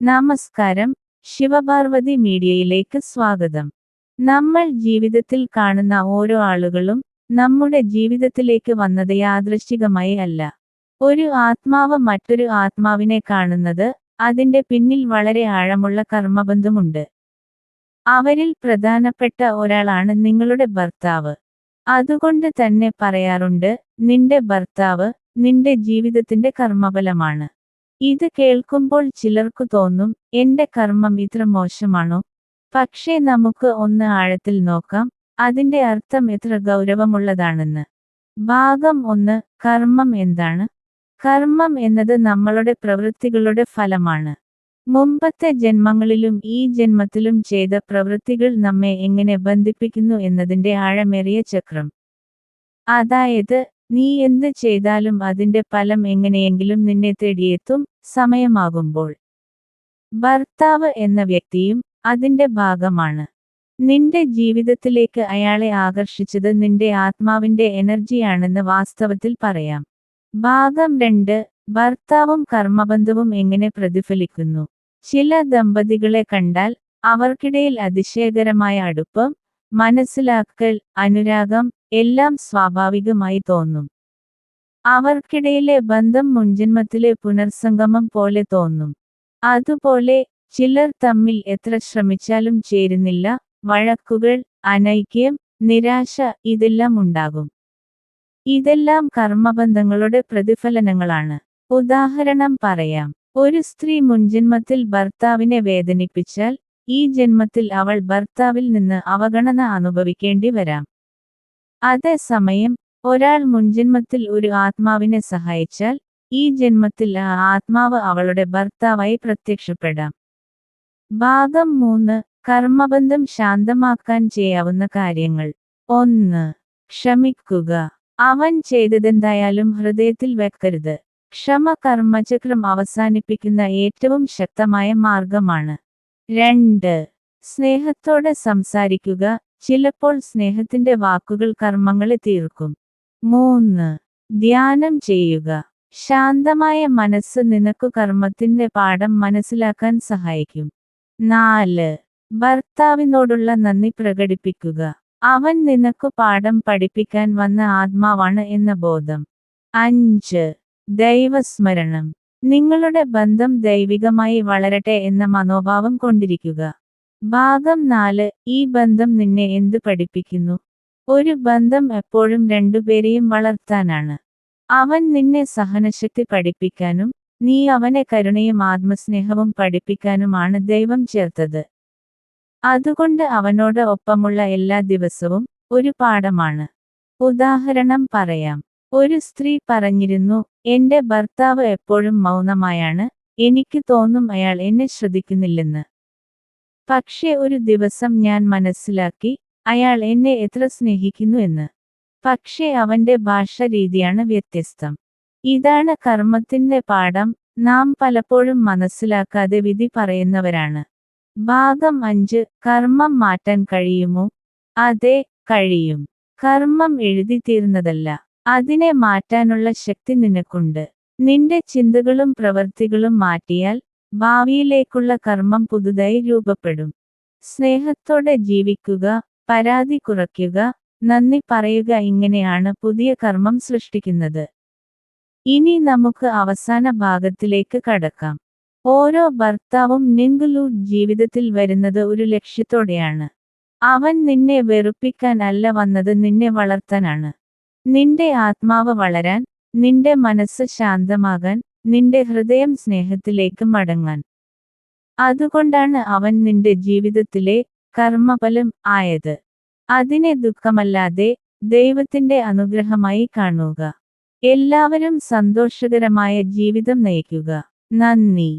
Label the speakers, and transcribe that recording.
Speaker 1: നമസ്കാരം. ശിവപാർവതി മീഡിയയിലേക്ക് സ്വാഗതം. നമ്മൾ ജീവിതത്തിൽ കാണുന്ന ഓരോ ആളുകളും നമ്മുടെ ജീവിതത്തിലേക്ക് വന്നത് യാദൃശ്ചികമായി അല്ല. ഒരു ആത്മാവ് മറ്റൊരു ആത്മാവിനെ കാണുന്നത് അതിന്റെ പിന്നിൽ വളരെ ആഴമുള്ള കർമ്മബന്ധമുണ്ട്. അവരിൽ പ്രധാനപ്പെട്ട ഒരാളാണ് നിങ്ങളുടെ ഭർത്താവ്. അതുകൊണ്ട് തന്നെ പറയാറുണ്ട് നിന്റെ ഭർത്താവ് നിന്റെ ജീവിതത്തിന്റെ കർമ്മഫലമാണ്. ഇത് കേൾക്കുമ്പോൾ ചിലർക്കു തോന്നും എന്റെ കർമ്മം ഇത്ര മോശമാണോ? പക്ഷേ നമുക്ക് ഒന്ന് ആഴത്തിൽ നോക്കാം അതിന്റെ അർത്ഥം എത്ര ഗൗരവമുള്ളതാണെന്ന്. ഭാഗം ഒന്ന് കർമ്മം എന്താണ്? കർമ്മം എന്നത് നമ്മളുടെ പ്രവൃത്തികളുടെ ഫലമാണ്. മുമ്പത്തെ ജന്മങ്ങളിലും ഈ ജന്മത്തിലും ചെയ്ത പ്രവൃത്തികൾ നമ്മെ എങ്ങനെ ബന്ധിപ്പിക്കുന്നു എന്നതിന്റെ ആഴമേറിയ ചക്രം. അതായത് നീ എന്ത് ചെയ്താലും അതിന്റെ ഫലം എങ്ങനെയെങ്കിലും നിന്നെ തേടിയെത്തും സമയമാകുമ്പോൾ. ഭർത്താവ് എന്ന വ്യക്തിയും അതിന്റെ ഭാഗമാണ്. നിന്റെ ജീവിതത്തിലേക്ക് അയാളെ ആകർഷിച്ചത് നിന്റെ ആത്മാവിന്റെ എനർജിയാണെന്ന് വാസ്തവത്തിൽ പറയാം. ഭാഗം രണ്ട് ഭർത്താവും കർമ്മബന്ധവും എങ്ങനെ പ്രതിഫലിക്കുന്നു? ചില ദമ്പതികളെ കണ്ടാൽ അവർക്കിടയിൽ അതിശയകരമായ അടുപ്പം മനസ്സിലാക്കൽ അനുരാഗം എല്ലാം സ്വാഭാവികമായി തോന്നും. അവർക്കിടയിലെ ബന്ധം മുൻജന്മത്തിലെ പുനർസംഗമം പോലെ തോന്നും. അതുപോലെ ചിലർ തമ്മിൽ എത്ര ശ്രമിച്ചാലും ചേരുന്നില്ല വഴക്കുകൾ അനൈക്യം നിരാശ ഇതെല്ലാം ഉണ്ടാകും. ഇതെല്ലാം കർമ്മബന്ധങ്ങളുടെ പ്രതിഫലനങ്ങളാണ്. ഉദാഹരണം പറയാം. ഒരു സ്ത്രീ മുൻജന്മത്തിൽ ഭർത്താവിനെ വേദനിപ്പിച്ചാൽ ഈ ജന്മത്തിൽ അവൾ ഭർത്താവിൽ നിന്ന് അവഗണന അനുഭവിക്കേണ്ടി വരാം. അതേസമയം ഒരാൾ മുൻജന്മത്തിൽ ഒരു ആത്മാവിനെ സഹായിച്ചാൽ ഈ ജന്മത്തിൽ ആ ആത്മാവ് അവളുടെ ഭർത്താവായി പ്രത്യക്ഷപ്പെടാം. ഭാഗം മൂന്ന് കർമ്മബന്ധം ശാന്തമാക്കാൻ ചെയ്യാവുന്ന കാര്യങ്ങൾ. ഒന്ന് ക്ഷമിക്കുക. അവൻ ചെയ്തതെന്തായാലും ഹൃദയത്തിൽ വെക്കരുത്. ക്ഷമ കർമ്മചക്രം അവസാനിപ്പിക്കുന്ന ഏറ്റവും ശക്തമായ മാർഗമാണ്. രണ്ട് സ്നേഹത്തോടെ സംസാരിക്കുക. ചിലപ്പോൾ സ്നേഹത്തിന്റെ വാക്കുകൾ കർമ്മങ്ങളെ തീർക്കും. മൂന്ന് ധ്യാനം ചെയ്യുക. ശാന്തമായ മനസ്സ് നിനക്കു കർമ്മത്തിന്റെ പാഠം മനസ്സിലാക്കാൻ സഹായിക്കും. നാല് ഭർത്താവിനോടുള്ള നന്ദി പ്രകടിപ്പിക്കുക. അവൻ നിനക്കു പാഠം പഠിപ്പിക്കാൻ വന്ന ആത്മാവാണ് എന്ന ബോധം. അഞ്ച് ദൈവസ്മരണം. നിങ്ങളുടെ ബന്ധം ദൈവികമായി വളരട്ടെ എന്ന മനോഭാവം കൊണ്ടിരിക്കുക. ഭാഗം നാല് ഈ ബന്ധം നിന്നെ എന്ത് പഠിപ്പിക്കുന്നു? ഒരു ബന്ധം എപ്പോഴും രണ്ടുപേരെയും വളർത്താനാണ്. അവൻ നിന്നെ സഹനശക്തി പഠിപ്പിക്കാനും നീ അവനെ കരുണയും ആത്മസ്നേഹവും പഠിപ്പിക്കാനുമാണ് ദൈവം ചേർത്തത്. അതുകൊണ്ട് അവനോട് ഒപ്പമുള്ള എല്ലാ ദിവസവും ഒരു പാഠമാണ്. ഉദാഹരണം പറയാം. ഒരു സ്ത്രീ പറഞ്ഞിരുന്നു എന്റെ ഭർത്താവ് എപ്പോഴും മൗനമായാണ് എനിക്ക് തോന്നും അയാൾ എന്നെ ശ്രദ്ധിക്കുന്നില്ലെന്ന്. പക്ഷേ ഒരു ദിവസം ഞാൻ മനസ്സിലാക്കി അയാൾ എന്നെ എത്ര സ്നേഹിക്കുന്നു എന്ന്. പക്ഷേ അവന്റെ ഭാഷ രീതിയാണ് വ്യത്യസ്തം. ഇതാണ് കർമ്മത്തിന്റെ പാഠം നാം പലപ്പോഴും മനസ്സിലാക്കാതെ വിധി പറയുന്നവരാണ്. ഭാഗം അഞ്ച് കർമ്മം മാറ്റാൻ കഴിയുമോ? അതെ കഴിയും. കർമ്മം എഴുതി തീർന്നതല്ല. അതിനെ മാറ്റാനുള്ള ശക്തി നിനക്കുണ്ട്. നിന്റെ ചിന്തകളും പ്രവൃത്തികളും മാറ്റിയാൽ ഭാവിയിലേക്കുള്ള കർമ്മം പുതുതായി രൂപപ്പെടും. സ്നേഹത്തോടെ ജീവിക്കുക പരാതി കുറയ്ക്കുക നന്ദി പറയുക ഇങ്ങനെയാണ് പുതിയ കർമ്മം സൃഷ്ടിക്കുന്നത്. ഇനി നമുക്ക് അവസാന ഭാഗത്തിലേക്ക് കടക്കാം. ഓരോ ഭർത്താവും നിങ്കുലു ജീവിതത്തിൽ വരുന്നത് ഒരു ലക്ഷ്യത്തോടെയാണ്. അവൻ നിന്നെ വെറുപ്പിക്കാൻ അല്ല വന്നത് നിന്നെ വളർത്താനാണ്. നിന്റെ ആത്മാവ് വളരാൻ നിന്റെ മനസ്സ് ശാന്തമാകാൻ നിന്റെ ഹൃദയം സ്നേഹത്തിലേക്ക് മടങ്ങാൻ. അതുകൊണ്ടാണ് അവൻ നിന്റെ ജീവിതത്തിലെ കർമ്മഫലം ആയത്. അതിനെ ദുഃഖമല്ലാതെ ദൈവത്തിന്റെ അനുഗ്രഹമായി കാണുക. എല്ലാവരും സന്തോഷകരമായ ജീവിതം നയിക്കുക. നന്ദി.